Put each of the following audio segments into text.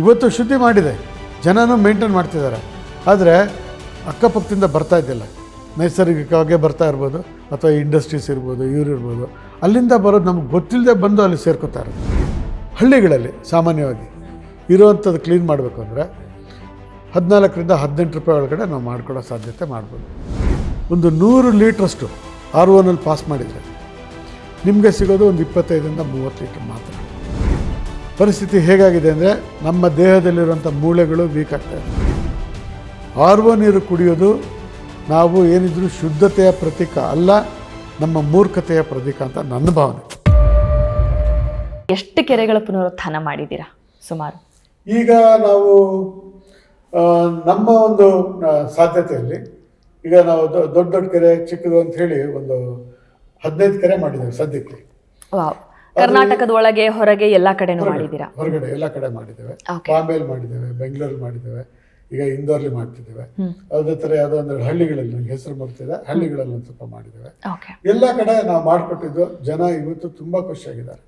ಇವತ್ತು ಶುದ್ಧಿ ಮಾಡಿದೆ. ಜನನೂ ಮೇಂಟೈನ್ ಮಾಡ್ತಿದ್ದಾರೆ. ಆದರೆ ಅಕ್ಕಪಕ್ಕದಿಂದ ಬರ್ತಾ ಇದ್ದಿಲ್ಲ. ನೈಸರ್ಗಿಕವಾಗೇ ಬರ್ತಾ ಇರ್ಬೋದು, ಅಥವಾ ಇಂಡಸ್ಟ್ರೀಸ್ ಇರ್ಬೋದು, ಇವ್ರು ಇರ್ಬೋದು. ಅಲ್ಲಿಂದ ಬರೋದು ನಮ್ಗೆ ಗೊತ್ತಿಲ್ಲದೆ ಬಂದು ಅಲ್ಲಿ ಸೇರ್ಕೋತಾರೆ. ಹಳ್ಳಿಗಳಲ್ಲಿ ಸಾಮಾನ್ಯವಾಗಿ ಇರುವಂಥದ್ದು ಕ್ಲೀನ್ ಮಾಡಬೇಕು ಅಂದರೆ ಹದಿನಾಲ್ಕರಿಂದ ಹದಿನೆಂಟು ರೂಪಾಯಿ ಒಳಗಡೆ ನಾವು ಮಾಡ್ಕೊಳ್ಳೋ ಸಾಧ್ಯತೆ ಮಾಡ್ಬೋದು. ಒಂದು ನೂರು ಲೀಟ್ರಷ್ಟು ಆರ್ ಓನಲ್ಲಿ ಪಾಸ್ ಮಾಡಿದರೆ ನಿಮಗೆ ಸಿಗೋದು ಒಂದು ಇಪ್ಪತ್ತೈದರಿಂದ ಮೂವತ್ತು ಲೀಟ್ರ್ ಮಾತ್ರ. ಪರಿಸ್ಥಿತಿ ಹೇಗಾಗಿದೆ ಅಂದರೆ ನಮ್ಮ ದೇಹದಲ್ಲಿರುವಂಥ ಮೂಳೆಗಳು ವೀಕ್ ಆಗ್ತವೆ ಆರ್ವೋ ನೀರು ಕುಡಿಯೋದು ನಾವು ಏನಿದ್ರು ಶುದ್ಧತೆಯ ಪ್ರತೀಕ ಅಲ್ಲ ನಮ್ಮ ಮೂರ್ಖತೆಯ ಪ್ರತೀಕ ಅಂತ ನನ್ನ ಭಾವನೆ. ಎಷ್ಟು ಕೆರೆಗಳ ಪುನರುತ್ಥಾನ ಮಾಡಿದ್ದೀರಾ ಸುಮಾರು? ಈಗ ನಾವು ಆ, ನಮ್ಮ ಒಂದು ಆ, ಸಾಧ್ಯತೆಯಲ್ಲಿ ಈಗ ನಾವು ದೊ- ದೊಡ್ಡ ದೊಡ್ಡ ಕೆರೆ ಚಿಕ್ಕದು ಅಂತ ಹೇಳಿ ಒಂದು ಹದಿನೈದು ಕೆರೆ ಮಾಡಿದ್ದೇವೆ ಸದ್ಯಕ್ಕೆ. ವಾವ್. ಕರ್ನಾಟಕದ ಒಳಗೆ ಹೊರಗೆ ಎಲ್ಲಾ ಕಡೆನೂ ಮಾಡಿದ್ದೀರಾ? ಹೊರಗಡೆ ಎಲ್ಲ ಕಡೆ ಮಾಡಿದ್ದೇವೆ. ಬಾಂಬೆಲಿ ಮಾಡಿದ್ದೇವೆ ಬೆಂಗಳೂರಲ್ಲಿ ಮಾಡಿದ್ದೇವೆ ಈಗ ಇಂದೋರ್ಲಿ ಮಾಡ್ತಿದ್ದೇವೆ. ಅದೇ ತರ ಯಾವ್ದೋ ಹಳ್ಳಿಗಳಲ್ಲಿ ನನಗೆ ಹೆಸರು ಬರ್ತಿದೆ ಹಳ್ಳಿಗಳಲ್ಲಿ ಒಂದು ಸ್ವಲ್ಪ ಮಾಡಿದ್ದೇವೆ. ಎಲ್ಲ ಕಡೆ ನಾವು ಮಾಡಿಕೊಟ್ಟಿದ್ದು ಜನ ಇವತ್ತು ತುಂಬಾ ಖುಷಿಯಾಗಿದ್ದಾರೆ.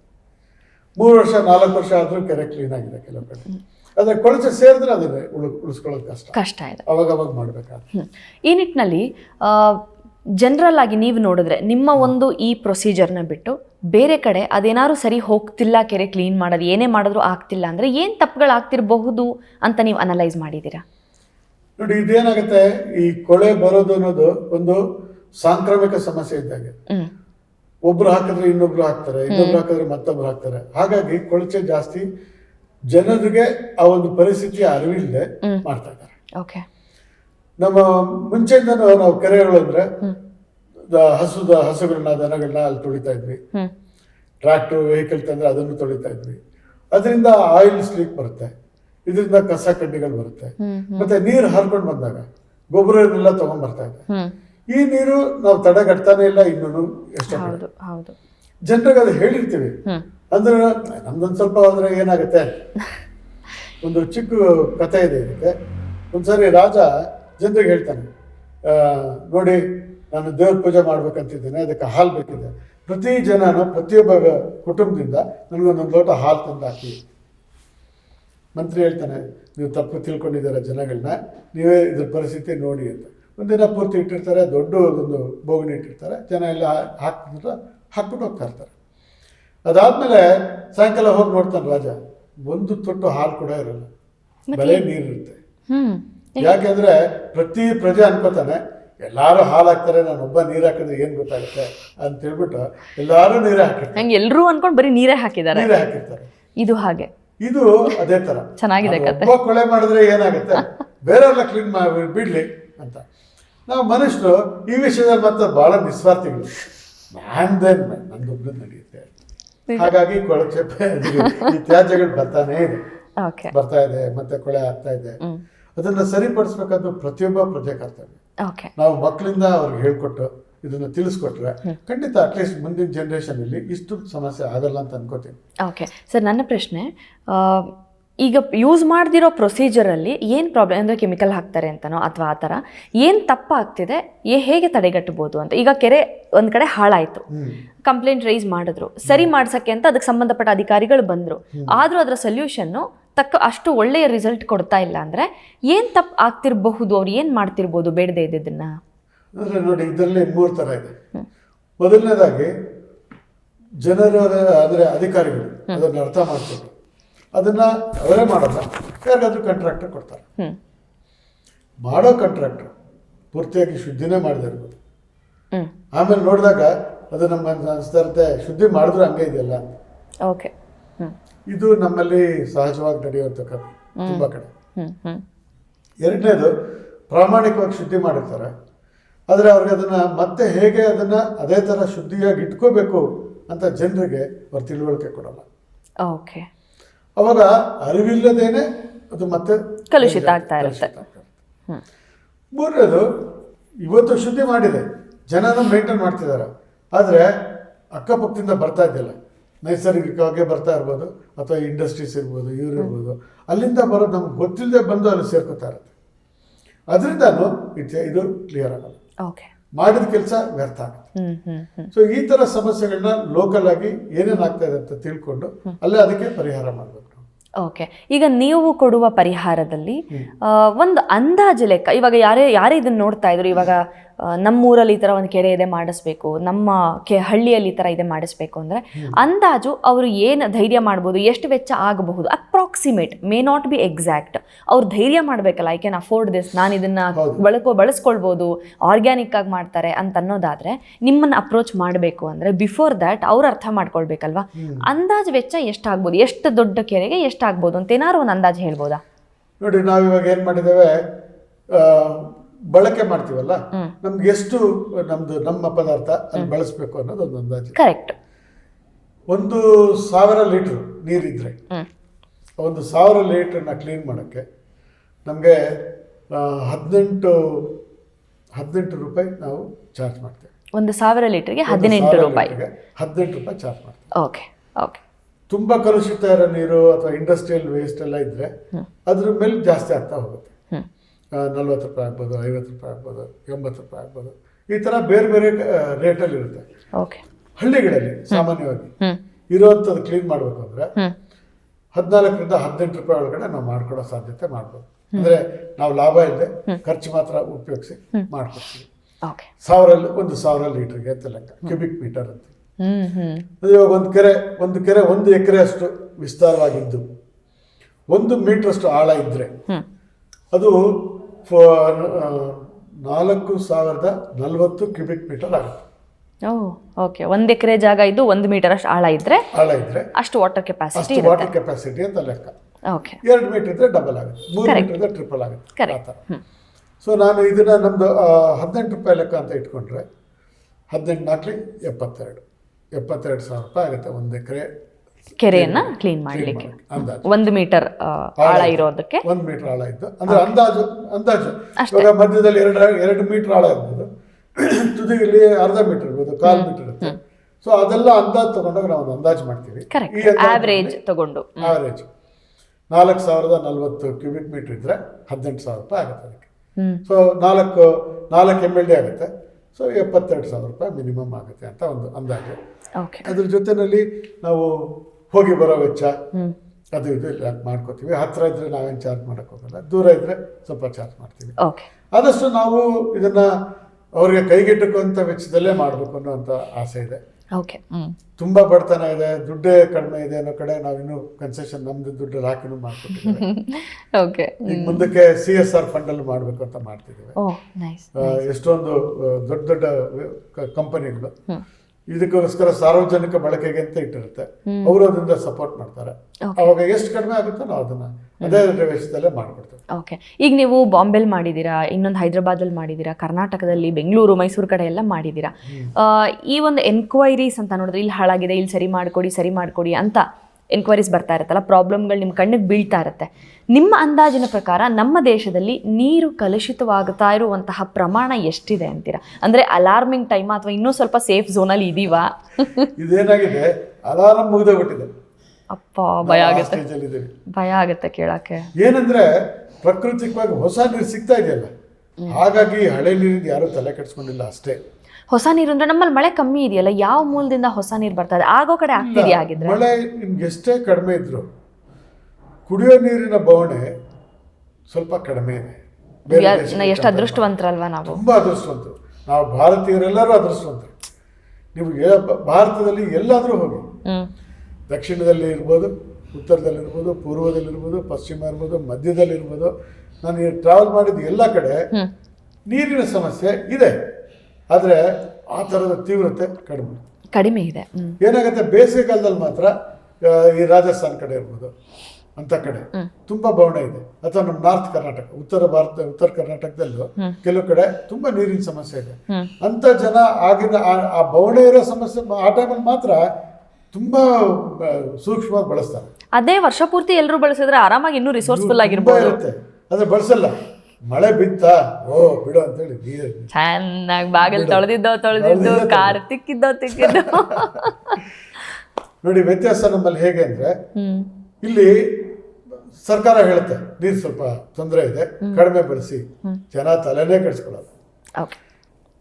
ಮೂರು ವರ್ಷ ನಾಲ್ಕು ವರ್ಷ ಆದ್ರೂ ಕೆರೆ ಕ್ಲೀನ್ ಆಗಿದೆ ಕೆಲವು ಕಡೆ. ಆದರೆ ಕೊಳಚೆ ಸೇರಿದ್ರೆ ಅದನ್ನೇ ಉಳು ಉಳಿಸ್ಕೊಳ್ಳೋದು ಕಷ್ಟ. ಕಷ್ಟ ಇದೆ. ಅವಾಗ ಅವಾಗ ಮಾಡಬೇಕಾದ್ರೆ. ಈ ನಿಟ್ಟಿನಲ್ಲಿ ಜನರಲ್ ಆಗಿ ನೀವು ನೋಡಿದ್ರೆ ನಿಮ್ಮ ಒಂದು ಈ ಪ್ರೊಸೀಜರ್ನ ಬಿಟ್ಟು ಬೇರೆ ಕಡೆ ಅದೇನಾದ್ರು ಸರಿ ಹೋಗ್ತಿಲ್ಲ ಕೆರೆ ಕ್ಲೀನ್ ಮಾಡೋದು ಏನೇ ಮಾಡಿದ್ರು ಆಗ್ತಿಲ್ಲ ಅಂದ್ರೆ ಏನ್ ತಪ್ಪುಗಳಾಗ್ತಿರಬಹುದು ಅಂತ ನೀವು ಅನಲೈಸ್ ಮಾಡಿದ್ದೀರಾ? ನೋಡಿ ಇದೇನಾಗುತ್ತೆ ಈ ಕೊಳೆ ಬರೋದು ಅನ್ನೋದು ಒಂದು ಸಾಂಕ್ರಾಮಿಕ ಸಮಸ್ಯೆ ಇದ್ದಾಗೆ. ಒಬ್ರು ಹಾಕಿದ್ರೆ ಇನ್ನೊಬ್ರು ಹಾಕ್ತಾರೆ ಇನ್ನೊಬ್ರು ಹಾಕಿದ್ರೆ ಮತ್ತೊಬ್ರು ಹಾಕ್ತಾರೆ. ಹಾಗಾಗಿ ಕೊಳಚೆ ಜಾಸ್ತಿ ಜನರಿಗೆ ಆ ಒಂದು ಪರಿಸ್ಥಿತಿ ಅರಿವಿಲ್ಲದೆ ಮಾಡ್ತಾ ಇದ್ದಾರೆ. ಓಕೆ. ನಮ್ಮ ಮುಂಚೆಯಿಂದನೂ ನಾವು ಕೆರೆಗಳು ಅಂದ್ರೆ ಹಸುದ ಹಸುಗಳನ್ನ ದನಗಳನ್ನ ಅಲ್ಲಿ ತೊಳಿತಾ ಇದ್ವಿ. ಟ್ರ್ಯಾಕ್ಟರ್ ವೆಹಿಕಲ್ ತಂದ್ರೆ ಅದನ್ನು ತೊಳಿತಾ ಇದ್ವಿ. ಅದರಿಂದ ಆಯಿಲ್ ಸ್ಲೀಕ್ ಬರುತ್ತೆ. ಇದರಿಂದ ಕಸ ಕಡ್ಡಿಗಳು ಬರುತ್ತೆ. ಮತ್ತೆ ನೀರು ಹರ್ಕೊಂಡು ಬಂದಾಗ ಗೊಬ್ಬರನೆಲ್ಲ ತಗೊಂಡ್ ಬರ್ತಾ ಇದೆ. ಈ ನೀರು ನಾವು ತಡೆಗಟ್ತಾನೆ ಇಲ್ಲ ಇನ್ನೂ ಎಷ್ಟೋ ಜನರಿಗೆ ಅದು ಹೇಳಿರ್ತೀವಿ. ಅಂದ್ರೆ ನಮ್ದೊಂದು ಸ್ವಲ್ಪ ಆದ್ರೆ ಏನಾಗುತ್ತೆ? ಒಂದು ಚಿಕ್ಕ ಕಥೆ ಇದೆ ಇದಕ್ಕೆ. ಒಂದ್ಸರಿ ರಾಜ ಜನರಿಗೆ ಹೇಳ್ತಾನೆ. ನೋಡಿ ನಾನು ದೇವ್ರ ಪೂಜೆ ಮಾಡ್ಬೇಕಂತಿದ್ದೇನೆ ಅದಕ್ಕೆ ಹಾಲು ಬೇಕಿದೆ. ಪ್ರತಿ ಜನನು ಪ್ರತಿಯೊಬ್ಬ ಕುಟುಂಬದಿಂದ ನನಗೊಂದೊಂದು ಲೋಟ ಹಾಲು ತಂದು ಹಾಕಿ ಮಂತ್ರಿ ಹೇಳ್ತಾನೆ ನೀವು ತಪ್ಪು ತಿಳ್ಕೊಂಡಿದ್ದೀರ ಜನಗಳನ್ನ ನೀವೇ ಇದ್ರ ಪರಿಸ್ಥಿತಿ ನೋಡಿ ಅಂತ. ಒಂದಿನ ಪೂರ್ತಿ ಇಟ್ಟಿರ್ತಾರೆ ದೊಡ್ಡ ಒಂದು ಬೋಗಣಿ ಇಟ್ಟಿರ್ತಾರೆ ಜನ ಎಲ್ಲ ಹಾಕ್ತಿದ್ರು ಹಾಕ್ಬಿಟ್ಟು ಹೋಗ್ತಾ ಇರ್ತಾರೆ. ಅದಾದಮೇಲೆ ಸಾಯಂಕಾಲ ಹೋಗಿ ನೋಡ್ತಾನೆ ರಾಜ ಒಂದು ತೊಟ್ಟು ಹಾಲು ಕೂಡ ಇರಲ್ಲ. ಬರೀ ನೀರಿರುತ್ತೆ. ಯಾಕೆಂದ್ರೆ ಪ್ರತಿ ಪ್ರಜೆ ಅನ್ಕೋತಾನೆ ಎಲ್ಲಾರು ಹಾಲು ಹಾಕ್ತಾರೆ ನಾನು ಒಬ್ಬ ನೀರು ಹಾಕಿದ್ರೆ ಏನ್ ಗೊತ್ತಾಗುತ್ತೆ? ಅಂತ ಹೇಳ್ಬಿಟ್ಟು ಎಲ್ಲಾರು ನೀರೇ ಹಾಕಿರ್ತಾರೆ. ಹಂಗೆ ಎಲ್ಲರೂ ಅನ್ಕೊಂಡು ಬರೀ ನೀರೇ ಹಾಕಿದ್ದಾರೆ. ನೀರೇ ಹಾಕಿರ್ತಾರೆ. ಇದು ಹಾಗೆ. ಇದು ಅದೇ ತರ. ಚೆನ್ನಾಗಿದೆ ಕತೆ. ಒಬ್ಬ ಕೊಳೆ ಮಾಡಿದ್ರೆ ಏನಾಗುತ್ತೆ? ಬೇರೆಲ್ಲ ಕ್ಲೀನ್ ಮಾಡಿ ಬಿಡ್ಲಿ ಅಂತ. ನಾವು ಮನುಷ್ಯರು ಈ ವಿಷಯದಲ್ಲಿ ಮತ್ತೆ ಬಹಳ ನಿಸ್ವಾರ್ಥಿಗಳು. ನಾನ್ದೇನ್ ನಂದೊಬ್ಬನ ನಡೆಯುತ್ತೆ. ಹಾಗಾಗಿ ಕೊಳಚೆ ಈ ತ್ಯಾಜ್ಯಗಳು ಬರ್ತಾನೆ ಇದೆ. ಬರ್ತಾ ಇದೆ ಮತ್ತೆ ಕೊಳೆ ಆಗ್ತಾ ಇದೆ. ಅದನ್ನ ಸರಿಪಡಿಸ್ಬೇಕಾದ್ದು ಪ್ರತಿಯೊಬ್ಬ ಪ್ರಜೆ ಕರ್ತವ್ಯ. ನಾವು ಮಕ್ಕಳಿಂದ ಅವ್ರಿಗೆ ಹೇಳ್ಕೊಟ್ಟು ಇದನ್ನ ತಿಳಿಸ್ಕೊಟ್ರೆ ಖಂಡಿತ ಅಟ್ಲೀಸ್ಟ್ ಮುಂದಿನ ಜನರೇಷನ್ ಅಲ್ಲಿ ಇಷ್ಟು ಸಮಸ್ಯೆ ಆಗಲ್ಲ ಅಂತ ಅನ್ಕೋತೀನಿ. ಓಕೆ ಸರ್ ನನ್ನ ಪ್ರಶ್ನೆ ಈಗ ಯೂಸ್ ಮಾಡ್ದಿರೋ ಪ್ರೊಸೀಜರಲ್ಲಿ ಏನು ಪ್ರಾಬ್ಲಮ್ ಅಂದರೆ ಕೆಮಿಕಲ್ ಹಾಕ್ತಾರೆ ಅಂತನೋ ಅಥವಾ ಆ ಥರ ಏನು ತಪ್ಪಾಗ್ತಿದೆ ಏ ಹೇಗೆ ತಡೆಗಟ್ಟಬೋದು ಅಂತ? ಈಗ ಕೆರೆ ಒಂದು ಕಡೆ ಹಾಳಾಯಿತು. ಕಂಪ್ಲೇಂಟ್ ರೈಸ್ ಮಾಡಿದ್ರು. ಸರಿ ಮಾಡ್ಸಕ್ಕೆ ಅಂತ ಅದಕ್ಕೆ ಸಂಬಂಧಪಟ್ಟ ಅಧಿಕಾರಿಗಳು ಬಂದರು. ಆದರೂ ಅದರ ಸೊಲ್ಯೂಷನ್ನು ತಕ್ಕ ಅಷ್ಟು ಒಳ್ಳೆಯ ರಿಸಲ್ಟ್ ಕೊಡ್ತಾ ಇಲ್ಲ ಅಂದರೆ ಏನು ತಪ್ಪು ಆಗ್ತಿರಬಹುದು ಅವ್ರು ಏನು ಮಾಡ್ತಿರ್ಬೋದು ಬೇಡದೆ ಇದ್ದಿದ್ದನ್ನು ಅಂದರೆ ನೋಡಿ ಇದರಲ್ಲಿ ಮೂರು ಥರ ಇದೆ. ಮೊದಲನೇದಾಗಿ ಜನರು ಅಂದರೆ ಅಧಿಕಾರಿಗಳು ಅದನ್ನು ಅರ್ಥ ಮಾಡ್ತಾರೆ ಅದನ್ನ ಅವರೇ ಮಾಡಲ್ಲ ಯಾರಿಗಾದ್ರೂ ಕಾಂಟ್ರಾಕ್ಟರ್ ಕೊಡ್ತಾರೆ. ಮಾಡೋ ಕಾಂಟ್ರಾಕ್ಟರ್ ಪೂರ್ತಿಯಾಗಿ ಶುದ್ಧಿನೇ ಮಾಡದೇ ಇರ್ಬೋದು. ಆಮೇಲೆ ನೋಡಿದಾಗ ಅದು ನಮ್ಮ ಅನಿಸ್ತಾ ಇರುತ್ತೆ ಶುದ್ಧಿ ಮಾಡಿದ್ರು ಹಂಗೆ ಇದೆಯಲ್ಲ. ಓಕೆ ಇದು ನಮ್ಮಲ್ಲಿ ಸಹಜವಾಗಿ ನಡೆಯುವಂಥ ಕಥೆ ತುಂಬ ಕಡೆ. ಎರಡನೇದು ಪ್ರಾಮಾಣಿಕವಾಗಿ ಶುದ್ಧಿ ಮಾಡಿರ್ತಾರೆ. ಆದರೆ ಅವ್ರಿಗೆ ಅದನ್ನು ಮತ್ತೆ ಹೇಗೆ ಅದನ್ನು ಅದೇ ಥರ ಶುದ್ಧಿಯಾಗಿ ಇಟ್ಕೋಬೇಕು ಅಂತ ಜನರಿಗೆ ಅವ್ರು ತಿಳುವಳಿಕೆ ಕೊಡಲ್ಲ. ಓಕೆ ಅವಾಗ ಅರಿವಿಲ್ಲದೇನೆ ಅದು ಮತ್ತೆ ಕಲುಷಿತ ಆಗ್ತಾ ಇರುತ್ತೆ. ಕಲುಷಿತ ಆಗ್ತಾ ಇರುತ್ತೆ. ಮೂರನೇದು ಇವತ್ತು ಶುದ್ಧಿ ಮಾಡಿದೆ ಜನನ ಮೇಂಟೈನ್ ಮಾಡ್ತಿದ್ದಾರೆ. ಆದರೆ ಅಕ್ಕಪಕ್ಕದಿಂದ ಬರ್ತಾ ಇದ್ದಿಲ್ಲ. ನೈಸರ್ಗಿಕವಾಗಿ ಬರ್ತಾ ಇರ್ಬೋದು ಅಥವಾ ಇಂಡಸ್ಟ್ರೀಸ್ ಇರ್ಬೋದು ಇವ್ರು ಇರ್ಬೋದು. ಅಲ್ಲಿಂದ ಬರೋದು ನಮ್ಗೆ ಗೊತ್ತಿಲ್ಲದೆ ಬಂದು ಅಲ್ಲಿ ಸೇರ್ಕೋತಾ ಇರುತ್ತೆ. ಅದರಿಂದನೂ ಇದು ಇದು ಕ್ಲಿಯರ್ ಆಗೋದು ಮಾಡಿದ ಕೆಲಸ ವ್ಯರ್ಥ ಆಗುತ್ತೆ. ಸೊ ಈ ಥರ ಸಮಸ್ಯೆಗಳನ್ನ ಲೋಕಲ್ ಆಗಿ ಏನೇನಾಗ್ತಾ ಇದೆ ಅಂತ ತಿಳ್ಕೊಂಡು ಅಲ್ಲೇ ಅದಕ್ಕೆ ಪರಿಹಾರ ಮಾಡಬೇಕು. ಓಕೆ ಈಗ ನೀವು ಕೊಡುವ ಪರಿಹಾರದಲ್ಲಿ ಆ, ಒಂದು ಅಂದಾಜು ಲೆಕ್ಕ ಇವಾಗ ಯಾರೇ ಯಾರೇ ಇದನ್ನ ನೋಡ್ತಾ ಇದ್ರು ಇವಾಗ ಆ, ನಮ್ಮೂರಲ್ಲಿ ಈ ಥರ ಒಂದು ಕೆರೆ ಇದೆ ಮಾಡಿಸ್ಬೇಕು ನಮ್ಮ ಕೆ ಹಳ್ಳಿಯಲ್ಲಿ ಈ ಥರ ಇದೆ ಮಾಡಿಸ್ಬೇಕು ಅಂದರೆ ಅಂದಾಜು ಅವರು ಏನು ಧೈರ್ಯ ಮಾಡ್ಬೋದು ಎಷ್ಟು ವೆಚ್ಚ ಆಗಬಹುದು approximate may not be exact ಅವ್ರು ಧೈರ್ಯ ಮಾಡಬೇಕಲ್ಲ ಐ ಕ್ಯಾನ್ ಅಫೋರ್ಡ್ ದಿಸ್ ನಾನು ಇದನ್ನ ಬಳಕೋ ಬಳಸ್ಕೊಳ್ಬೋದು ಆರ್ಗ್ಯಾನಿಕ್ ಆಗಿ ಮಾಡ್ತಾರೆ ಅಂತ ಅನ್ನೋದಾದ್ರೆ ನಿಮ್ಮನ್ನ ಅಪ್ರೋಚ್ ಮಾಡಬೇಕು ಅಂದರೆ ಬಿಫೋರ್ ದ್ಯಾಟ್ ಅವ್ರು ಅರ್ಥ ಮಾಡ್ಕೊಳ್ಬೇಕಲ್ವಾ? ಅಂದಾಜು ವೆಚ್ಚ ಎಷ್ಟಾಗ್ಬೋದು? ಎಷ್ಟು ದೊಡ್ಡ ಕೆರೆಗೆ ಎಷ್ಟಾಗ್ಬೋದು ಅಂತ ಏನಾದ್ರು ಒಂದು ಅಂದಾಜು ಹೇಳ್ಬೋದಾ? ನೋಡಿ ನಾವಿವಾಗ ಏನು ಮಾಡಿದ್ದೇವೆ ಬಳಕೆ ಮಾಡ್ತೀವಲ್ಲ? ನಮ್ಗೆ ಎಷ್ಟು ನಮ್ದು ನಮ್ಮ ಪದಾರ್ಥ ಅಲ್ಲಿ ಬಳಸಬೇಕು ಅನ್ನೋದು ಒಂದು ಅಂದಾಜು. ಕರೆಕ್ಟ್ ಒಂದು ಸಾವಿರ ಲೀಟ್ರ್ ನೀರಿದ್ರೆ ಒಂದು ಸಾವಿರ ಲೀಟ್ರನ್ನ ಕ್ಲೀನ್ ಮಾಡೋಕ್ಕೆ ನಮಗೆ ಹದಿನೆಂಟು ಹದಿನೆಂಟು ರೂಪಾಯಿ ನಾವು ಚಾರ್ಜ್ ಮಾಡ್ತೇವೆ. ಒಂದು ಸಾವಿರ ಲೀಟರ್ಗೆ ಹದಿನೆಂಟು ರೂಪಾಯಿ. ಹದಿನೆಂಟು ರೂಪಾಯಿ ಚಾರ್ಜ್ ಮಾಡ್ತೇವೆ. Okay okay. ತುಂಬ ಕಲುಷಿತ ಇರೋ ನೀರು ಅಥವಾ ಇಂಡಸ್ಟ್ರಿಯಲ್ ವೇಸ್ಟ್ ಎಲ್ಲ ಇದ್ದರೆ ಅದ್ರ ಮೇಲೆ ಜಾಸ್ತಿ ಆಗ್ತಾ ಹೋಗುತ್ತೆ. ನಲ್ವತ್ತು ರೂಪಾಯಿ ಆಗ್ಬೋದು ಐವತ್ತು ರೂಪಾಯಿ ಆಗ್ಬೋದು ಎಂಬತ್ತು ರೂಪಾಯಿ ಆಗ್ಬೋದು. ಈ ಥರ ಬೇರೆ ಬೇರೆ ರೇಟಲ್ಲಿ ಇರುತ್ತೆ. ಓಕೆ. ಹಳ್ಳಿಗಳಲ್ಲಿ ಸಾಮಾನ್ಯವಾಗಿ ಇರುವಂಥದ್ದು ಕ್ಲೀನ್ ಮಾಡಬೇಕು ಅಂದರೆ ಹದಿನಾಲ್ಕರಿಂದ ಹದಿನೆಂಟು ರೂಪಾಯಿ ಒಳಗಡೆ ನಾವು ಮಾಡ್ಕೊಡೋ ಸಾಧ್ಯತೆ ಮಾಡ್ಬೋದು. ಅಂದರೆ ನಾವು ಲಾಭ ಇಲ್ಲದೆ ಖರ್ಚು ಮಾತ್ರ ಉಪಯೋಗಿಸಿ ಮಾಡ್ಕೊಡ್ತೀವಿ. ಸಾವಿರ ಒಂದು ಸಾವಿರ ಲೀಟರ್ಗೆ ಅಂತ ಲೆಕ್ಕ ಕ್ಯೂಬಿಕ್ ಮೀಟರ್ ಅಂತ. ಇವಾಗ ಒಂದು ಕೆರೆ ಒಂದು ಕೆರೆ ಒಂದು ಎಕರೆ ಅಷ್ಟು ವಿಸ್ತಾರವಾಗಿದ್ದು ಒಂದು ಮೀಟ್ರಷ್ಟು ಆಳ ಇದ್ದರೆ ಅದು ನಾಲ್ಕು ಸಾವಿರದ ನಲವತ್ತು ಕ್ಯೂಬಿಕ್ ಮೀಟರ್ ಆಗುತ್ತೆ. ಓಕೆ ಒಂದು ಎಕರೆ ಜಾಗ ಇದ್ದು ಒಂದು ಮೀಟರ್ ಅಷ್ಟು ಆಳ ಇದ್ರೆ ಆಳ ಇದ್ರೆ ಅಷ್ಟು ವಾಟರ್ ಕೆಪಾಸಿಟಿ ಅಷ್ಟು ವಾಟರ್ ಕೆಪಾಸಿಟಿ ಅಂತ ಲೆಕ್ಕ. ಓಕೆ ಎರಡು ಮೀಟರ್ ಇದ್ರೆ ಡಬಲ್ ಆಗುತ್ತೆ. ಮೂರು ಮೀಟರ್ ಇದ್ರೆ ಟ್ರಿಪಲ್ ಆಗುತ್ತೆ. ಆ ಥರ. ಸೊ ನಾನು ಇದನ್ನ ನಮ್ಮದು ಹದಿನೆಂಟು ರೂಪಾಯಿ ಲೆಕ್ಕ ಅಂತ ಇಟ್ಕೊಂಡ್ರೆ ಹದಿನೆಂಟು ನಾಲ್ಕಲಿ ಎಪ್ಪತ್ತೆರಡು. ಎಪ್ಪತ್ತೆರಡು ಸಾವಿರ ರೂಪಾಯಿ ಆಗುತ್ತೆ ಒಂದು ಎಕರೆ. ಕೆರೆಯನ್ನ ಕ್ಲೀನ್ ಮಾಡಲಿಕ್ಕೆ. ಒಂದು ಮೀಟರ್ ಆಳ ಇರೋದಕ್ಕೆ. ಒಂದು ಮೀಟರ್ ಆಳ ಇತ್ತು. ಅಂದ್ರೆ ಅಂದಾಜು ಅಂದಾಜು. ಇವಾಗ ಮಧ್ಯದಲ್ಲಿ ಎರಡು ಎರಡು ಮೀಟರ್ ಆಳ ಇರ್ಬೋದು. ತುದಿಯಲ್ಲಿ ಅರ್ಧ ಮೀಟರ್ ಇರ್ಬೋದು ಕಾಲ್ ಮೀಟರ್ ಇರುತ್ತೆ ಸೊ ಅದೆಲ್ಲ ಅಂದಾಜು ತಗೊಂಡಾಗ ನಾವು ಅಂದಾಜು ಮಾಡ್ತೀವಿ. ಈ ಆವ್ರೇಜ್ ತಗೊಂಡು. ಆವರೇಜ್ ನಾಲ್ಕು ಸಾವಿರದ ನಲ್ವತ್ತು ಕ್ಯೂಬಿಕ್ ಮೀಟರ್ ಇದ್ರೆ ಹದಿನೆಂಟು ಸಾವಿರ ರೂಪಾಯಿ ಆಗುತ್ತೆ ಅದಕ್ಕೆ. ಸೊ ನಾಲ್ಕು ನಾಲ್ಕು ಎಂ ಎಲ್ ಡಿ ಆಗುತ್ತೆ. ಸೊ ಎಪ್ಪತ್ತೆರಡು ಸಾವಿರ ರೂಪಾಯಿ ಮಿನಿಮಮ್ ಆಗುತ್ತೆ ಅಂತ ಒಂದು ಅಂದಾಜು. ಅದ್ರ ಜೊತೆನಲ್ಲಿ ನಾವು ಹೋಗಿ ಬರೋ ವೆಚ್ಚ ಅದು ಇದು ಇಲ್ಲ ಮಾಡ್ಕೋತೀವಿ. ಹತ್ತಿರ ಇದ್ರೆ ನಾವೇನು ಚಾರ್ಜ್ ಮಾಡೋಕ್ಕೋಗಲ್ಲ. ದೂರ ಇದ್ರೆ ಸ್ವಲ್ಪ ಚಾರ್ಜ್ ಮಾಡ್ತೀವಿ. ಆದಷ್ಟು ನಾವು ಇದನ್ನ ಅವ್ರಿಗೆ ಕೈಗೆಟುಕುವಂಥ ವೆಚ್ಚದಲ್ಲೇ ಮಾಡಬೇಕು ಅನ್ನೋಂಥ ಆಸೆ ಇದೆ. ಓಕೆ ತುಂಬ ಬಡತನ ಇದೆ ದುಡ್ಡೇ ಕಡಿಮೆ ಇದೆ ಅನ್ನೋ ಕಡೆ ನಾವಿನ್ನೂ ಕನ್ಸೆಷನ್ ನಮ್ದು ದುಡ್ಡು ಹಾಕಿನೂ ಮಾಡ್ಕೊಟ್ಟಿದ್ದೀವಿ. ಓಕೆ ಈಗ ಮುಂದಕ್ಕೆ ಸಿ ಎಸ್ ಆರ್ ಫಂಡಲ್ಲಿ ಮಾಡಬೇಕು ಅಂತ ಮಾಡ್ತಿದ್ದೀವಿ. ನೈಸ್ ಎಷ್ಟೊಂದು ದೊಡ್ಡ ದೊಡ್ಡ ಕಂಪನಿಗಳು ಇದಕ್ಕೋಸ್ಕರ ಸಾರ್ವಜನಿಕ ಬಳಕೆಗೆ ಅಂತ ಇಟ್ಟಿರುತ್ತೆ. ಅವರು ಅದರಿಂದ ಸಪೋರ್ಟ್ ಮಾಡ್ತಾರೆ. ಅವಾಗ ಎಷ್ಟು ಕಡಿಮೆ ಆಗುತ್ತೋ ನಾವು ಅದನ್ನ ಅದೇ ವೆಚ್ಚದಲ್ಲೇ ಮಾಡ್ಕೊಡ್ತೇವೆ ಓಕೆ ಈಗ ನೀವು ಬಾಂಬೆಲ್ ಮಾಡಿದ್ದೀರಾ ಇನ್ನೊಂದು ಹೈದರಾಬಾದಲ್ಲಿ ಮಾಡಿದ್ದೀರಾ ಕರ್ನಾಟಕದಲ್ಲಿ ಬೆಂಗಳೂರು ಮೈಸೂರು ಕಡೆ ಎಲ್ಲ ಮಾಡಿದ್ದೀರಾ? ಈ ಒಂದು ಎನ್ಕ್ವೈರೀಸ್ ಅಂತ ನೋಡಿದ್ರೆ ಇಲ್ಲಿ ಹಾಳಾಗಿದೆ ಇಲ್ಲಿ ಸರಿ ಮಾಡಿಕೊಡಿ ಸರಿ ಮಾಡಿಕೊಡಿ ಅಂತ ಎನ್ಕ್ವೈರೀಸ್ ಬರ್ತಾ ಇರುತ್ತಲ್ಲ ಪ್ರಾಬ್ಲಮ್ಗಳು ನಿಮ್ಮ ಕಣ್ಣಿಗೆ ಬೀಳ್ತಾ ಇರುತ್ತೆ. ನಿಮ್ಮ ಅಂದಾಜಿನ ಪ್ರಕಾರ ನಮ್ಮ ದೇಶದಲ್ಲಿ ನೀರು ಕಲುಷಿತವಾಗ್ತಾ ಇರುವಂತಹ ಪ್ರಮಾಣ ಎಷ್ಟಿದೆ ಅಂತೀರಾ? ಅಂದರೆ ಅಲಾರ್ಮಿಂಗ್ ಟೈಮ್ ಅಥವಾ ಇನ್ನೂ ಸ್ವಲ್ಪ ಸೇಫ್ ಝೋನಲ್ಲಿ ಇದೀವಾ? ಇದೇನಾಗಿದೆ? ಅಲಾರಂ ಮುಗಿದೋಗ್ಬಿಟ್ಟಿದೆ. ಅಪ್ಪ ಭಯ ಆಗುತ್ತೆ. ಭಯ ಆಗುತ್ತೆ ಕೇಳಕ್ಕೆ. ಏನಂದ್ರೆ ಪ್ರಕೃತಿಕವಾಗಿ ಹೊಸ ನೀರು ಸಿಗ್ತಾ ಇದೆಯಲ್ಲ? ಹಾಗಾಗಿ ಹಳೆ ನೀರಿಂದ ಯಾರು ತಲೆ ಕೆಡಿಸ್ಕೊಂಡಿಲ್ಲ ಅಷ್ಟೇ. ಹೊಸ ನೀರು ಅಂದ್ರೆ ನಮ್ಮಲ್ಲಿ ಮಳೆ ಕಮ್ಮಿ ಇದೆಯಲ್ಲ ಯಾವ ಮೂಲದಿಂದ ಹೊಸ ನೀರು ಬರ್ತಾ ಇದೆ? ಆಗೋ ಕಡೆ ಆಗ್ತಿದೆಯಾ ಆಗಿದ್ರೆ ಮಳೆ ನಿಮ್ಗೆ ಎಷ್ಟೇ ಕಡಿಮೆ ಇದ್ರು ಕುಡಿಯೋ ನೀರಿನ ಬವಣೆ ಸ್ವಲ್ಪ ಕಡಿಮೆ ಇದೆ. ಬೇರೆ ದೇಶಕ್ಕೆ ಎಷ್ಟು ಅದೃಷ್ಟವಂತರಲ್ವಾ ನಾವು? ತುಂಬಾ ಅದೃಷ್ಟವಂತರು. ನಾವು ಭಾರತೀಯರೆಲ್ಲರೂ ಅದೃಷ್ಟವಂತರು. ನೀವು ಭಾರತದಲ್ಲಿ ಎಲ್ಲಾದರೂ ಹೋಗಿ. ದಕ್ಷಿಣದಲ್ಲಿ ಇರ್ಬೋದು ಪೂರ್ವದಲ್ಲಿ ಇರಬಹುದು ಪಶ್ಚಿಮ ಇರ್ಬೋದು ಮಧ್ಯದಲ್ಲಿರ್ಬೋದು ನಾನು ಟ್ರಾವೆಲ್ ಮಾಡಿದ ಎಲ್ಲ ಕಡೆ ನೀರಿನ ಸಮಸ್ಯೆ ಇದೆ. ಆದರೆ ಆ ಥರದ ತೀವ್ರತೆ ಕಡಿಮೆ. ಕಡಿಮೆ ಇದೆ. ಏನಾಗುತ್ತೆ? ಬೇಸಿಗೆ ಕಾಲದಲ್ಲಿ ಮಾತ್ರ ಈ ರಾಜಸ್ಥಾನ್ ಕಡೆ ಇರ್ಬೋದು ಅಂತ ಕಡೆ ತುಂಬಾ ಬವಣೆ ಇದೆ. ಅಥವಾ ನಮ್ಮ ನಾರ್ತ್ ಕರ್ನಾಟಕ ಉತ್ತರ ಭಾರತ ಉತ್ತರ ಕರ್ನಾಟಕದಲ್ಲೂ ಕೆಲವು ಕಡೆ ತುಂಬಾ ನೀರಿನ ಸಮಸ್ಯೆ ಇದೆ. ಅಂತ ಜನ ಆಗಿನ ಆ- ಬವಣೆ ಇರೋ ಸಮಸ್ಯೆ ಆ ಟೈಮಲ್ಲಿ ಮಾತ್ರ ತುಂಬಾ ಸೂಕ್ಷ್ಮವಾಗಿ ಬಳಸ್ತಾರೆ. ಅದೇ ವರ್ಷ ಪೂರ್ತಿ ಎಲ್ಲರೂ ಬಳಸಿದ್ರೆ ಆರಾಮಾಗಿ ಇನ್ನೂ ರಿಸೋರ್ಸ್ಫುಲ್ ಆಗಿರ್ಬೋದು. ಇರುತ್ತೆ. ಆದ್ರೆ ಬಳಸಲ್ಲ. ಮಳೆ ಬಿತ್ತ? ಓ ಬಿಡು ಅಂತೇಳಿ ನೀರು. ಚೆನ್ನಾಗಿ ಬಾಗಿಲ್ ತೊಳೆದಿದ್ದೋ ತೊಳೆದಿದ್ದು ಕಾರ್ ತಿಕ್ಕಿದ್ದೋ ತಿಕ್ಕಿದ್ದೋ. ನೋಡಿ ವ್ಯತ್ಯಾಸ ನಮ್ಮಲ್ಲಿ ಹೇಗೆ ಅಂದ್ರೆ ಇಲ್ಲಿ ಸರ್ಕಾರ ಹೇಳುತ್ತೆ ನೀರು ಸ್ವಲ್ಪ ತೊಂದರೆ ಇದೆ ಕಡಿಮೆ ಬಳಸಿ ಜನ ತಲೆನೇ ಕೆಡಿಸ್ಕೊಳ್ಳೋದು.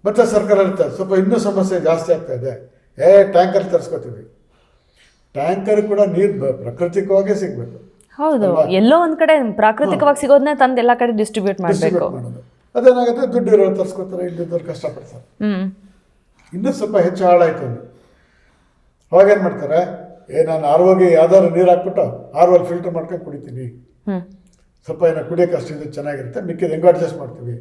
ಮತ್ತೆ ಸರ್ಕಾರ ಹೇಳ್ತಾರೆ ಸ್ವಲ್ಪ ಇನ್ನೂ ಸಮಸ್ಯೆ ಜಾಸ್ತಿ ಆಗ್ತಾ ಇದೆ. ಏ ಟ್ಯಾಂಕರ್ ತರಿಸ್ಕೊತೀವಿ. ಟ್ಯಾಂಕರ್ ಕೂಡ ನೀರು ಪ್ರಕೃತಿಕವಾಗೇ ಸಿಗಬೇಕು. ಹೌದು. ಎಲ್ಲೋ ಒಂದ್ ಕಡೆ ಪ್ರಾಕೃತಿಕವಾಗಿ ಸಿಗೋದನ್ನ ತಂದು ಎಲ್ಲಾ ಕಡೆ ಡಿಸ್ಟ್ರಿಬ್ಯೂಟ್ ಮಾಡಬೇಕು. ಮಾಡೋದು. ಅದೇನಾಗುತ್ತೆ? ದುಡ್ಡು ಇರೋರು ತರ್ಸ್ಕೊತಾರೆ ಇಲ್ಲಿದ್ದವ್ರು ಕಷ್ಟಪಡ್ತಾರೆ. ಹ್ಮ್. ಇನ್ನೂ ಸ್ವಲ್ಪ ಹೆಚ್ಚು ಹಾಳಾಯ್ತು ಅಲ್ಲಿ ಅವಾಗೇನು ಮಾಡ್ತಾರೆ? ಏ ನಾನು ಆರ್ ಓಗೆ ಯಾವ್ದಾದ್ರು ನೀರು ಹಾಕ್ಬಿಟ್ಟು ಆರ್ ಓಲ್ ಫಿಲ್ಟರ್ ಮಾಡ್ಕೊಂಡು ಕುಡಿತೀನಿ. ಹ್ಮ್. ಸ್ವಲ್ಪ ಏನೋ ಕುಡಿಯೋಕೆ ಅಷ್ಟಿದೆ ಚೆನ್ನಾಗಿರುತ್ತೆ ಮಿಕ್ಕಿದ ಹೆಂಗೋ ಅಡ್ಜಸ್ಟ್ ಮಾಡ್ತೀವಿ.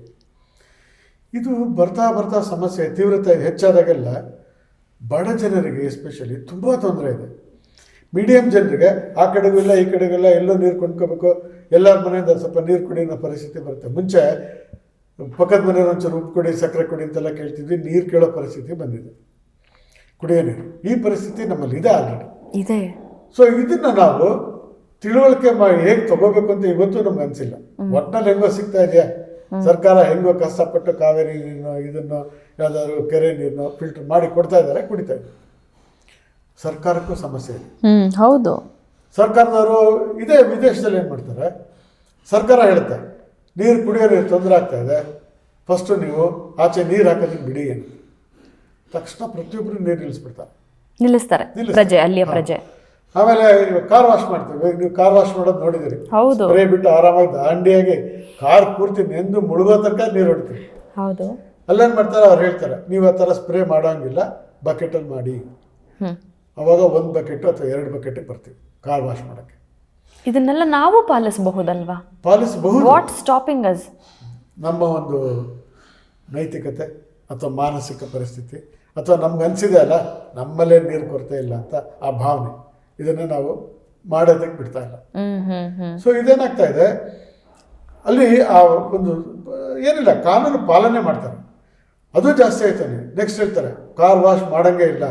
ಇದು ಬರ್ತಾ ಬರ್ತಾ ಸಮಸ್ಯೆ ತೀವ್ರತೆ ಹೆಚ್ಚಾದಾಗೆಲ್ಲ ಬಡ ಜನರಿಗೆ ಎಸ್ಪೆಷಲಿ ತುಂಬ ತೊಂದರೆ ಇದೆ. ಮೀಡಿಯಂ ಜನರಿಗೆ ಆ ಕಡೆಗೂ ಇಲ್ಲ ಈ ಕಡೆಗೂ ಇಲ್ಲ ಎಲ್ಲೋ ನೀರು ಕೊಂಡ್ಕೋಬೇಕು ಎಲ್ಲರ ಮನೆಯಿಂದ ಸ್ವಲ್ಪ ನೀರು ಕುಡಿ ಅನ್ನೋ ಪರಿಸ್ಥಿತಿ ಬರುತ್ತೆ. ಮುಂಚೆ ಪಕ್ಕದ ಮನೆಯವ್ರು ಒಂಚೂರು ಉಪ್ಪು ಕೊಡಿ ಸಕ್ಕರೆ ಕೊಡಿ ಅಂತೆಲ್ಲ ಕೇಳ್ತಿದ್ವಿ ನೀರು ಕೇಳೋ ಪರಿಸ್ಥಿತಿ ಬಂದಿದೆ. ಕುಡಿಯೋ ನೀರು. ಈ ಪರಿಸ್ಥಿತಿ ನಮ್ಮಲ್ಲಿ ಇದೆ ಆಲ್ರೆಡಿ. ಇದೆ. ಸೊ ಇದನ್ನು ನಾವು ತಿಳುವಳಿಕೆ ಮಾಡಿ ಹೇಗೆ ತಗೋಬೇಕು ಅಂತ ಇವತ್ತು ನಮ್ಗೆ ಅನಿಸಿಲ್ಲ. ಒಟ್ಟಿನಲ್ಲಿ ಹೆಂಗೋ ಸಿಗ್ತಾ ಇದೆಯಾ? ಸರ್ಕಾರ ಹೆಂಗೋ ಕಷ್ಟಪಟ್ಟು ಕಾವೇರಿ ನೀರನ್ನು ಇದನ್ನು ಯಾವ್ದಾದ್ರು ಕೆರೆ ನೀರನ್ನು ಫಿಲ್ಟರ್ ಮಾಡಿ ಕೊಡ್ತಾ ಇದ್ದಾರೆ ಕುಡಿತಾ ಇದ್ದಾರೆ. ಸರ್ಕಾರಕ್ಕೂ ಸಮಸ್ಯೆ ಇದೆ. ಹ್ಮ್ ಹೌದು. ಸರ್ಕಾರದವರು ಇದೇ ವಿದೇಶದಲ್ಲಿ ಏನು ಮಾಡ್ತಾರೆ? ಸರ್ಕಾರ ಹೇಳುತ್ತೆ ನೀರು ಕುಡಿಯೋ ನೀರು ತೊಂದರೆ ಆಗ್ತಾ ಇದೆ. ಫಸ್ಟು ನೀವು ಆಚೆ ನೀರು ಹಾಕೋದಕ್ಕೆ ಬಿಡಿ ಅಂತ. ತಕ್ಷಣ ಪ್ರತಿಯೊಬ್ಬರು ನೀರು ನಿಲ್ಲಿಸ್ಬಿಡ್ತಾರೆ. ನಿಲ್ಲಿಸ್ತಾರೆ ನಿಲ್ಲಿಸ್ತಾರೆ. ಪ್ರಜೆ ಅಲ್ಲಿಯ ಪ್ರಜೆ. ಆಮೇಲೆ ಇವಾಗ ಕಾರ್ ವಾಶ್ ಮಾಡ್ತೀವಿ. ಇವಾಗ ನೀವು ಕಾರ್ ವಾಶ್ ಮಾಡೋದು ನೋಡಿದಿರಿ ಹೌದು. ಸ್ಪ್ರೇ ಬಿಟ್ಟು ಆರಾಮಾಗಿ ದಾಂಡಿಯಾಗಿ ಕಾರ್ ಪೂರ್ತಿ ನೆಂದು ಮುಳುಗೋ ತನಕ ನೀರು ಹೊಡ್ತೀವಿ ಹೌದು. ಅಲ್ಲೇನು ಮಾಡ್ತಾರೆ? ಅವ್ರು ಹೇಳ್ತಾರೆ ನೀವು ಆ ಥರ ಸ್ಪ್ರೇ ಮಾಡೋಂಗಿಲ್ಲ ಬಕೆಟಲ್ಲಿ ಮಾಡಿ. ಹ್ಮ್. ಅವಾಗ ಒಂದು ಬಕೆಟು ಅಥವಾ ಎರಡು ಬಕೆಟಿಗೆ ಬರ್ತೀವಿ ಕಾರ್ ವಾಶ್ ಮಾಡೋಕ್ಕೆ. ಇದನ್ನೆಲ್ಲ ನಾವು ಪಾಲಿಸಬಹುದಲ್ವಾ? ಪಾಲಿಸಬಹುದು. ವಾಟ್ ಸ್ಟಾಪಿಂಗ್ ಅಸ್ ನಮ್ಮ ಒಂದು ನೈತಿಕತೆ ಅಥವಾ ಮಾನಸಿಕ ಪರಿಸ್ಥಿತಿ ಅಥವಾ ನಮ್ಗೆ ಅನಿಸಿದೆ ಅಲ್ಲ ನಮ್ಮಲ್ಲೇ ನೀರು ಕೊರತೆ ಇಲ್ಲ ಅಂತ ಆ ಭಾವನೆ. ಇದನ್ನು ನಾವು ಮಾಡೋದಕ್ಕೆ ಬಿಡ್ತಾ ಇಲ್ಲ. ಸೊ ಇದೇನಾಗ್ತಾ ಇದೆ ಅಲ್ಲಿ ಆ ಒಂದು ಏನಿಲ್ಲ ಕಾನೂನು ಪಾಲನೆ ಮಾಡ್ತಾರೆ. ಅದು ಜಾಸ್ತಿ ಆಯ್ತಾನೆ ನೆಕ್ಸ್ಟ್ ಹೇಳ್ತಾರೆ ಕಾರ್ ವಾಶ್ ಮಾಡಂಗೆ ಇಲ್ಲ.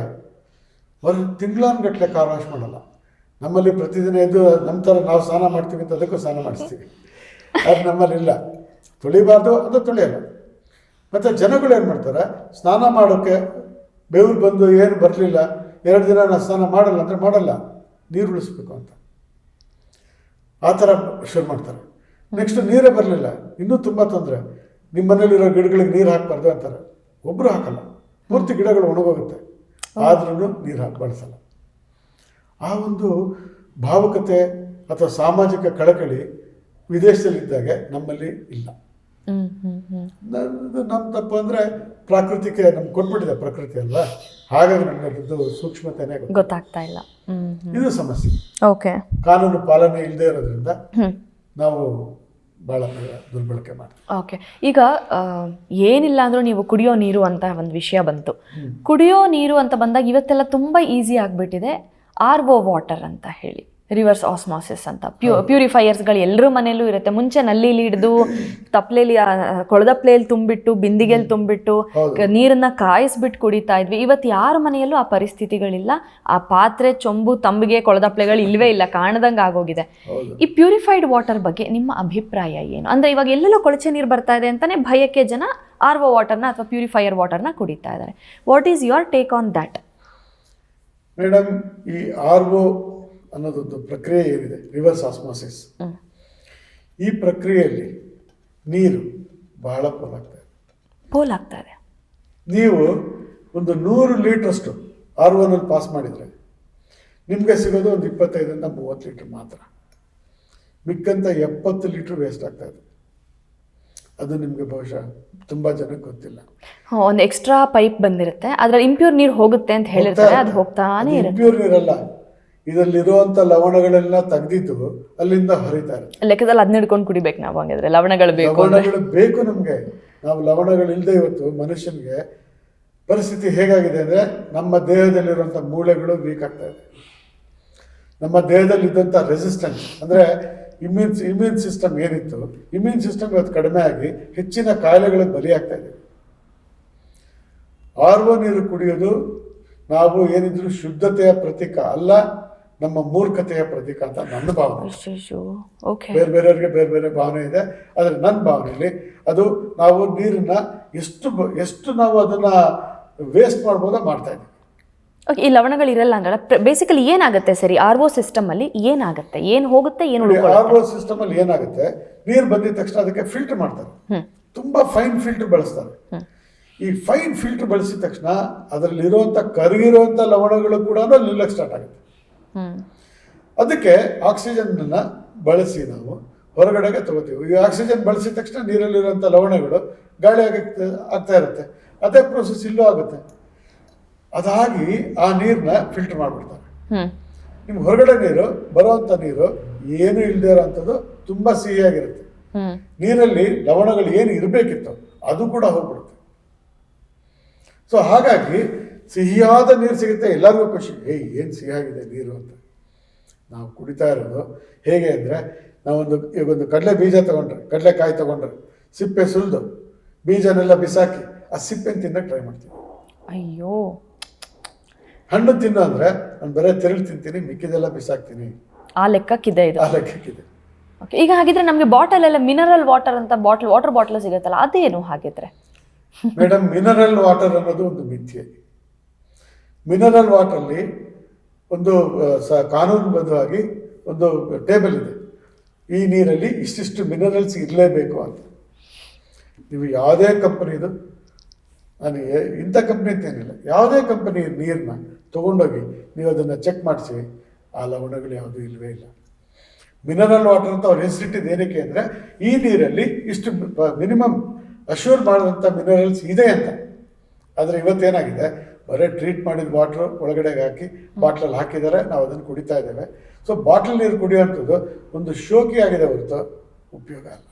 ಒಂದು ತಿಂಗಳಾನ್ಗಟ್ಲೆ ಕಾರ್ ವಾಶ್ ಮಾಡಲ್ಲ. ನಮ್ಮಲ್ಲಿ ಪ್ರತಿದಿನ ಎದ್ದು ನಮ್ಮ ಥರ ನಾವು ಸ್ನಾನ ಮಾಡ್ತೀವಿ ಅಂತ ಅದಕ್ಕೂ ಸ್ನಾನ ಮಾಡಿಸ್ತೀವಿ. ಅದು ನಮ್ಮಲ್ಲಿ ಇಲ್ಲ. ತೊಳಿಬಾರ್ದು, ಅದು ತೊಳೆಯಲ್ಲ. ಮತ್ತು ಜನಗಳು ಏನು ಮಾಡ್ತಾರೆ? ಸ್ನಾನ ಮಾಡೋಕ್ಕೆ ಬೇವು ಬಂದು ಏನು ಬರಲಿಲ್ಲ. ಎರಡು ದಿನ ನಾನು ಸ್ನಾನ ಮಾಡಲ್ಲ ಅಂದರೆ ಮಾಡಲ್ಲ. ನೀರು ಉಳಿಸ್ಬೇಕು ಅಂತ. ಆ ಥರ ಶುರು ಮಾಡ್ತಾರೆ. ನೆಕ್ಸ್ಟ್ ನೀರೇ ಬರಲಿಲ್ಲ. ಇನ್ನೂ ತುಂಬ ತೊಂದರೆ. ನಿಮ್ಮ ಮನೇಲಿರೋ ಗಿಡಗಳಿಗೆ ನೀರು ಹಾಕಬಾರ್ದು ಅಂತಾರೆ. ಒಬ್ಬರು ಹಾಕಲ್ಲ. ಪೂರ್ತಿ ಗಿಡಗಳು ಒಣಗೋಗುತ್ತೆ. ಆದ್ರೂ ನೀರು ಹಾಕಿ ಬಳಸಲ್ಲ. ಆ ಒಂದು ಭಾವುಕತೆ ಅಥವಾ ಸಾಮಾಜಿಕ ಕಳಕಳಿ ವಿದೇಶದಲ್ಲಿದ್ದಾಗೆ ನಮ್ಮಲ್ಲಿ ಇಲ್ಲ. ನಮ್ಮ ತಪ್ಪು ಅಂದರೆ ಪ್ರಾಕೃತಿಕ ನಮ್ಗೆ ಕೊಟ್ಬಿಟ್ಟಿದೆ ಪ್ರಕೃತಿ ಅಲ್ಲ ಹಾಗಾಗಿ ನಮ್ಗೆ ಅದ್ರದ್ದು ಸೂಕ್ಷ್ಮತೆನೇ ಗೊತ್ತಾಗ್ತಾ ಇಲ್ಲ. ಇದು ಸಮಸ್ಯೆ. ಓಕೆ. ಕಾನೂನು ಪಾಲನೆ ಇಲ್ಲದೆ ಇರೋದ್ರಿಂದ ನಾವು ಭಾಳ ದುರ್ಬಳಕೆ ಮಾಡ್ತಾರೆ ಓಕೆ ಈಗ ಏನಿಲ್ಲ ಅಂದರೂ ನೀವು ಕುಡಿಯೋ ನೀರು ಅಂತ ಒಂದು ವಿಷಯ ಬಂತು. ಕುಡಿಯೋ ನೀರು ಅಂತ ಬಂದಾಗ ಇವತ್ತೆಲ್ಲ ತುಂಬ ಈಸಿ ಆಗಿಬಿಟ್ಟಿದೆ. ಆರ್ ಒ ವಾಟರ್ ಅಂತ ಹೇಳಿ. ರಿವರ್ಸ್ ಆಸ್ಮಾಸಿಸ್ ಅಂತ. ಪ್ಯೂ ಪ್ಯೂರಿಫೈಯರ್ಸ್ಗಳು ಎಲ್ಲರ ಮನೇಲೂ ಇರುತ್ತೆ. ಮುಂಚೆ ನಲ್ಲಿಲಿ ಹಿಡಿದು ತಪ್ಲೆಲಿ ಕೊಳದಪ್ಲೆಯಲ್ಲಿ ತುಂಬಿಟ್ಟು ಬಿಂದಿಗೆಯಲ್ಲಿ ತುಂಬಿಟ್ಟು ನೀರನ್ನ ಕಾಯಿಸ್ಬಿಟ್ಟು ಕುಡಿತಾ ಇದ್ವಿ. ಇವತ್ತು ಯಾರ ಮನೆಯಲ್ಲೂ ಆ ಪರಿಸ್ಥಿತಿಗಳಿಲ್ಲ. ಆ ಪಾತ್ರೆ ಚೊಂಬು ತಂಬಿಗೆ ಕೊಳದಪ್ಲೆಗಳು ಇಲ್ವೇ ಇಲ್ಲ. ಕಾಣದಂಗೆ ಆಗೋಗಿದೆ. ಈ ಪ್ಯೂರಿಫೈಡ್ ವಾಟರ್ ಬಗ್ಗೆ ನಿಮ್ಮ ಅಭಿಪ್ರಾಯ ಏನು? ಅಂದರೆ ಇವಾಗ ಎಲ್ಲೆಲ್ಲೋ ಕೊಳಚೆ ನೀರು ಬರ್ತಾ ಇದೆ ಅಂತಾನೆ ಭಯಕ್ಕೆ ಜನ ಆರ್ ಒ ವಾಟರ್ನ ಅಥವಾ ಪ್ಯೂರಿಫೈಯರ್ ವಾಟರ್ನ ಕುಡಿತಾ ಇದ್ದಾರೆ. What is your take on that madam ಈ ಆರ್ ಒ ಅನ್ನೋದೊಂದು ಪ್ರಕ್ರಿಯೆ ಏನಿದೆ? ರಿವರ್ಸ್ ಆಸ್ಮೋಸಿಸ್ ಈ ಪ್ರಕ್ರಿಯೆಯಲ್ಲಿ ನೀರು ಬಹಳ ಪೋಲಾಗ್ತಾ ಇದೆ ನೀವು ಒಂದು ನೂರು ಲೀಟ್ರಷ್ಟು ಆರ್ ಒನಲ್ಲಿ ಪಾಸ್ ಮಾಡಿದರೆ ನಿಮಗೆ ಸಿಗೋದು ಒಂದು ಇಪ್ಪತ್ತೈದರಿಂದ ಮೂವತ್ತು ಲೀಟ್ರ್ ಮಾತ್ರ. ಮಿಕ್ಕಂತ ಎಪ್ಪತ್ತು ಲೀಟ್ರ್ ವೇಸ್ಟ್ ಆಗ್ತಾ ಇದೆ. ಅದು ನಿಮಗೆ ಬಹುಶಃ ತುಂಬ ಜನಕ್ಕೆ ಗೊತ್ತಿಲ್ಲ. ಒಂದು ಎಕ್ಸ್ಟ್ರಾ ಪೈಪ್ ಬಂದಿರುತ್ತೆ. ಅದರಲ್ಲಿ ಇಂಪ್ಯೂರ್ ನೀರು ಹೋಗುತ್ತೆ ಅಂತ ಹೇಳಿರ್ತಾರೆ. ಅದು ಹೋಗ್ತಾನೆ ಇರುತ್ತೆ. ಇಂಪ್ಯೂರ್ ನೀರಲ್ಲ. ಇದರಲ್ಲಿರುವಂಥ ಲವಣಗಳೆಲ್ಲ ತೆಗೆದಿದ್ದು ಅಲ್ಲಿಂದ ಹರಿತಾರೆ. ಲೆಕ್ಕದಲ್ಲಿ ಅದನ್ನ ಹಿಡ್ಕೊಂಡು ಕುಡಿಬೇಕು ನಾವು ಹಂಗಿದ್ರೆ. ಲವಣಗಳು ಬೇಕು ಲವಣಗಳು ಬೇಕು ನಮಗೆ. ನಾವು ಲವಣಗಳು ಇಲ್ಲದೆ ಇವತ್ತು ಮನುಷ್ಯನಿಗೆ ಪರಿಸ್ಥಿತಿ ಹೇಗಾಗಿದೆ ಅಂದರೆ ನಮ್ಮ ದೇಹದಲ್ಲಿರುವಂಥ ಮೂಳೆಗಳು ವೀಕ್ ಆಗ್ತಾ ಇದೆ. ನಮ್ಮ ದೇಹದಲ್ಲಿದ್ದಂಥ ರೆಸಿಸ್ಟೆನ್ಸ್ ಅಂದರೆ ಇಮ್ಯೂನ್ ಇಮ್ಯೂನ್ ಸಿಸ್ಟಮ್ ಏನಿತ್ತು ಇಮ್ಯೂನ್ ಸಿಸ್ಟಮ್ ಇವತ್ತು ಕಡಿಮೆ ಆಗಿ ಹೆಚ್ಚಿನ ಕಾಯಿಲೆಗಳಿಗೆ ಬಲಿಯಾಗ್ತಾ ಇದೆ. ಆರ್ ಒ ನೀರು ಕುಡಿಯೋದು ನಾವು ಏನಿದ್ರು ಶುದ್ಧತೆಯ ಪ್ರತೀಕ ಅಲ್ಲ ನಮ್ಮ ಮೂರ್ಖತೆಯ ಪ್ರತೀಕ ಅಂತ ನನ್ನ ಭಾವನೆ. ಓಕೆ ಬೇರೆ ಬೇರೆಯವ್ರಿಗೆ ಬೇರೆ ಬೇರೆ ಭಾವನೆ ಇದೆ ಆದರೆ ನನ್ನ ಭಾವನೆಯಲ್ಲಿ ಅದು ನಾವು ನೀರನ್ನ ಎಷ್ಟು ಎಷ್ಟು ನಾವು ಅದನ್ನ ವೇಸ್ಟ್ ಮಾಡ್ಬೋದೋ ಮಾಡ್ತಾ ಇದ್ದೀವಿ. ಓಕೆ ಈ ಲವಣಗಳು ಇರಲ್ಲ ಅಂದ್ರೆ ಬೇಸಿಕಲಿ ಏನಾಗುತ್ತೆ ಸರಿ ಆರ್ ಒ ಸಿಸ್ಟಮ್ ಅಲ್ಲಿ ಏನಾಗುತ್ತೆ ಏನು ಹೋಗುತ್ತೆ ಏನು ಆರ್ ಓ ಒ ಸಿಸ್ಟಮ್ ಅಲ್ಲಿ ಏನಾಗುತ್ತೆ ನೀರು ಬಂದಿದ ತಕ್ಷಣ ಅದಕ್ಕೆ ಫಿಲ್ಟರ್ ಮಾಡ್ತಾರೆ. ತುಂಬಾ ಫೈನ್ ಫಿಲ್ಟರ್ ಬಳಸ್ತಾರೆ. ಈ ಫೈನ್ ಫಿಲ್ಟರ್ ಬಳಸಿದ ತಕ್ಷಣ ಅದರಲ್ಲಿ ಇರುವಂತ ಕರಗಿರುವಂತ ಲವಣಗಳು ಕೂಡ ನಿಲ್ಲಕ್ಕೆ ಸ್ಟಾರ್ಟ್ ಆಗುತ್ತೆ. ಅದಕ್ಕೆ ಆಕ್ಸಿಜನ್ ಬಳಸಿ ನಾವು ಹೊರಗಡೆಗೆ ತಗೋತೀವಿ. ಈ ಆಕ್ಸಿಜನ್ ಬಳಸಿದ ತಕ್ಷಣ ನೀರಲ್ಲಿರುವಂಥ ಲವಣಗಳು ಗಾಳಿ ಆಗಕ್ಕೆ ಆಗ್ತಾ ಇರುತ್ತೆ. ಅದೇ ಪ್ರೋಸೆಸ್ ಇಲ್ಲೂ ಆಗುತ್ತೆ. ಅದಾಗಿ ಆ ನೀರನ್ನ ಫಿಲ್ಟರ್ ಮಾಡಿಬಿಡ್ತಾರೆ. ನಿಮ್ಗೆ ಹೊರಗಡೆ ನೀರು ಬರುವಂಥ ನೀರು ಏನು ಇಲ್ಲದೆ ಇರೋಂಥದ್ದು ತುಂಬ ಸಿಹಿಯಾಗಿರುತ್ತೆ. ನೀರಲ್ಲಿ ಲವಣಗಳು ಏನು ಇರಬೇಕಿತ್ತು ಅದು ಕೂಡ ಹೋಗ್ಬಿಡುತ್ತೆ. ಸೊ ಹಾಗಾಗಿ ಸಿಹಿಯಾದ ನೀರು ಸಿಗುತ್ತೆ ಎಲ್ಲರಿಗೂ ಖುಷಿ. ಏಯ್ ಏನು ಸಿಹಿಯಾಗಿದೆ ನೀರು ಅಂತ. ನಾವು ಕುಡಿತಾ ಇರೋದು ಹೇಗೆ ಅಂದರೆ ನಾವೊಂದು ಈಗ ಒಂದು ಕಡಲೆ ಬೀಜ ತೊಗೊಂಡ್ರೆ ಕಡಲೆಕಾಯಿ ತೊಗೊಂಡ್ರೆ ಸಿಪ್ಪೆ ಸುಲಿದು ಬೀಜನೆಲ್ಲ ಬಿಸಾಕಿ ಆ ಸಿಪ್ಪೆನ ತಿನ್ನಕ್ಕೆ ಟ್ರೈ ಮಾಡ್ತೀವಿ. ಅಯ್ಯೋ. ಹಣ್ಣು ತಿನ್ನು ಅಂದರೆ ನಾನು ಬರೀ ತಿರುಳು ತಿಂತೀನಿ ಮಿಕ್ಕಿದೆಲ್ಲ ಬಿಸಾಕ್ತೀನಿ. ಆ ಲೆಕ್ಕಕ್ಕಿದೆ ಇದು. ಆ ಲೆಕ್ಕಕ್ಕಿದೆ. ಓಕೆ ಈಗ ಹಾಗಿದ್ರೆ ನಮಗೆ ಬಾಟಲ್ ಎಲ್ಲ ಮಿನರಲ್ ವಾಟರ್ ಅಂತ ಬಾಟಲ್ ವಾಟರ್ ಬಾಟಲ್ ಸಿಗುತ್ತಲ್ಲ ಅದೇನು ಹಾಗಿದ್ರೆ? ಮೇಡಮ್ ಮಿನರಲ್ ವಾಟರ್ ಅನ್ನೋದು ಒಂದು ಮಿಥ್ಯೆ. ಮಿನರಲ್ ವಾಟರಲ್ಲಿ ಒಂದು ಸ ಕಾನೂನುಬದ್ಧವಾಗಿ ಒಂದು ಟೇಬಲ್ ಇದೆ. ಈ ನೀರಲ್ಲಿ ಇಷ್ಟಿಷ್ಟು ಮಿನರಲ್ಸ್ ಇರಲೇಬೇಕು ಅಂತ. ನೀವು ಯಾವುದೇ ಕಂಪನಿದು ನನಗೆ ಇಂಥ ಕಂಪ್ನಿ ಅಂತೇನಿಲ್ಲ ಯಾವುದೇ ಕಂಪನಿ ನೀರನ್ನ ತೊಗೊಂಡೋಗಿ ನೀವು ಅದನ್ನು ಚೆಕ್ ಮಾಡಿಸಿ, ಆ ಲವಣಗಳು ಯಾವುದೂ ಇಲ್ಲವೇ ಇಲ್ಲ. ಮಿನರಲ್ ವಾಟರ್ ಅಂತ ಅವ್ರು ಹೆಸರಿಟ್ಟಿದ್ದು ಏನಕ್ಕೆ ಅಂದರೆ, ಈ ನೀರಲ್ಲಿ ಇಷ್ಟು ಮಿನಿಮಮ್ ಅಶ್ಯೂರ್ ಮಾಡಿದಂಥ ಮಿನರಲ್ಸ್ ಇದೆ ಅಂತ. ಆದರೆ ಇವತ್ತೇನಾಗಿದೆ? ಬರೀ ಟ್ರೀಟ್ ಮಾಡಿದ ವಾಟ್ರ್ ಒಳಗಡೆಗೆ ಹಾಕಿ ಬಾಟ್ಲಲ್ಲಿ ಹಾಕಿದ್ದಾರೆ, ನಾವು ಅದನ್ನು ಕುಡಿತಾ ಇದ್ದೇವೆ. ಸೊ ಬಾಟ್ಲ್ ನೀರು ಕುಡಿಯುವಂಥದ್ದು ಒಂದು ಶೋಕಿ ಆಗಿದೆ ಹೊರತು ಉಪಯೋಗ ಅಲ್ಲ.